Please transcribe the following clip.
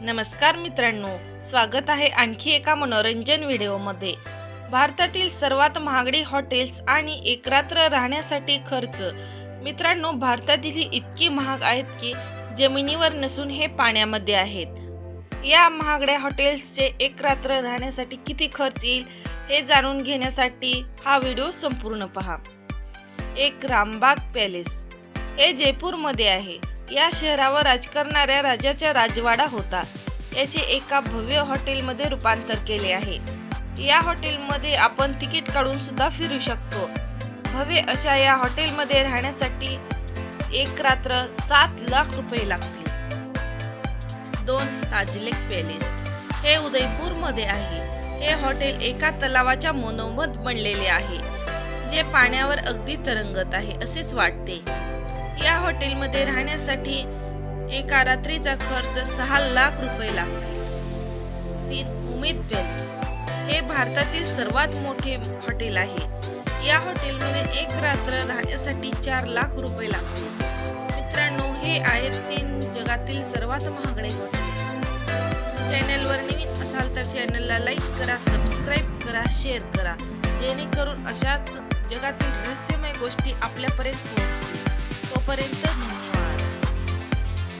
नमस्कार मित्रांनो स्वागत आहे आणखी एका मनोरंजन व्हिडिओमध्ये. भारतातील सर्वात महागडी हॉटेल्स आणि एकरात्र राहण्यासाठी खर्च. मित्रांनो भारतातील ही इतकी महाग आहेत की जमिनीवर नसून हे पाण्यामध्ये आहेत. या महागड्या हॉटेल्सचे एक रात्र राहण्यासाठी किती खर्च येईल हे जाणून घेण्यासाठी हा व्हिडिओ संपूर्ण पहा. एक रामबाग पॅलेस. हे जयपूरमध्ये आहे. या शहरावर राज करणाऱ्या राजाचा राजवाडा होता. याचे एका भव्य हॉटेलमध्ये रूपांतर केले आहे. या हॉटेलमध्ये आपण तिकीट काढून सुद्धा फिरू शकतो. भव्य अशा या हॉटेलमध्ये राहण्यासाठी एक रात्र सात लाख रुपये लागतील. दोन ताजलेक पॅलेस. हे उदयपूरमध्ये आहे. हे हॉटेल एका तलावाच्या मनोमत बनलेले आहे जे पाण्यावर अगदी तरंगत आहे असेच वाटते. या हॉटेलमध्ये राहण्यासाठी एका रात्रीचा खर्च सहा लाख रुपये लागते. तीन उमेद पॅलेस हे भारतातील सर्वात मोठे हॉटेल आहे. या हॉटेलमध्ये एक रात्र राहण्यासाठी चार लाख रुपये लागतील मित्रांनो हे आहेत तीन जगातील सर्वात महागडे हॉटेल. चॅनलवर नवीन असाल तर चॅनलला लाईक करा सबस्क्राईब करा शेअर करा. जेणेकरून अशाच जगातील रहस्यमय गोष्टी आपल्यापर्यंत पोहोचतील. तोपर्यंत